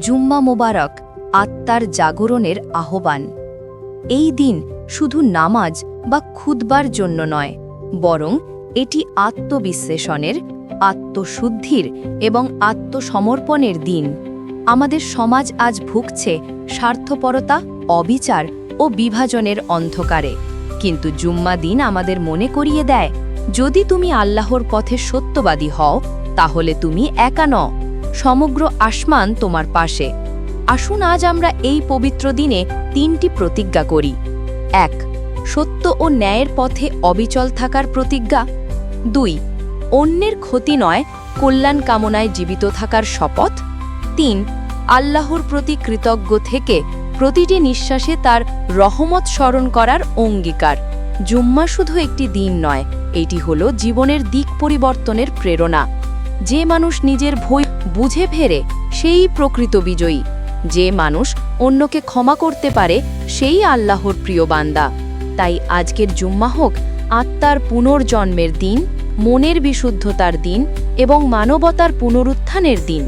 জুম্মা মোবারক আত্মার জাগরণের আহ্বান। এই দিন শুধু নামাজ বা খুদবার জন্য নয়, বরং এটি আত্মবিশ্লেষণের, আত্মশুদ্ধির এবং আত্মসমর্পণের দিন। আমাদের সমাজ আজ ভুগছে স্বার্থপরতা, অবিচার ও বিভাজনের অন্ধকারে। কিন্তু জুম্মা দিন আমাদের মনে করিয়ে দেয়, যদি তুমি আল্লাহর পথে সত্যবাদী হও, তাহলে তুমি একা ন সমগ্র আসমান তোমার পাশে। আসুন আজ আমরা এই পবিত্র দিনে তিনটি প্রতিজ্ঞা করি। এক, সত্য ও ন্যায়ের পথে অবিচল থাকার প্রতিজ্ঞা। দুই, অন্যের ক্ষতি নয়, কল্যাণ কামনায় জীবিত থাকার শপথ। তিন, আল্লাহর প্রতি কৃতজ্ঞ থেকে প্রতিটি নিঃশ্বাসে তার রহমত স্মরণ করার অঙ্গীকার। জুম্মা শুধু একটি দিন নয়, এটি হলো জীবনের দিক পরিবর্তনের প্রেরণা। যে মানুষ নিজের ভয় বুঝে ফেরে, সেই প্রকৃত বিজয়ী। যে মানুষ অন্যকে ক্ষমা করতে পারে, সেই আল্লাহর প্রিয় বান্দা। তাই আজকের জুম্মা হোক আত্মার পুনর্জন্মের দিন, মনের বিশুদ্ধতার দিন এবং মানবতার পুনরুত্থানের দিন।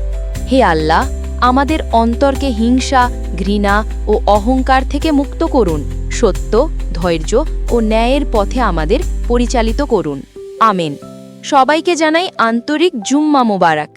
হে আল্লাহ, আমাদের অন্তরকে হিংসা, ঘৃণা ও অহংকার থেকে মুক্ত করুন, সত্য, ধৈর্য ও ন্যায়ের পথে আমাদের পরিচালিত করুন। আমেন। সবাইকে জানাই আন্তরিক জুম্মা মোবারক।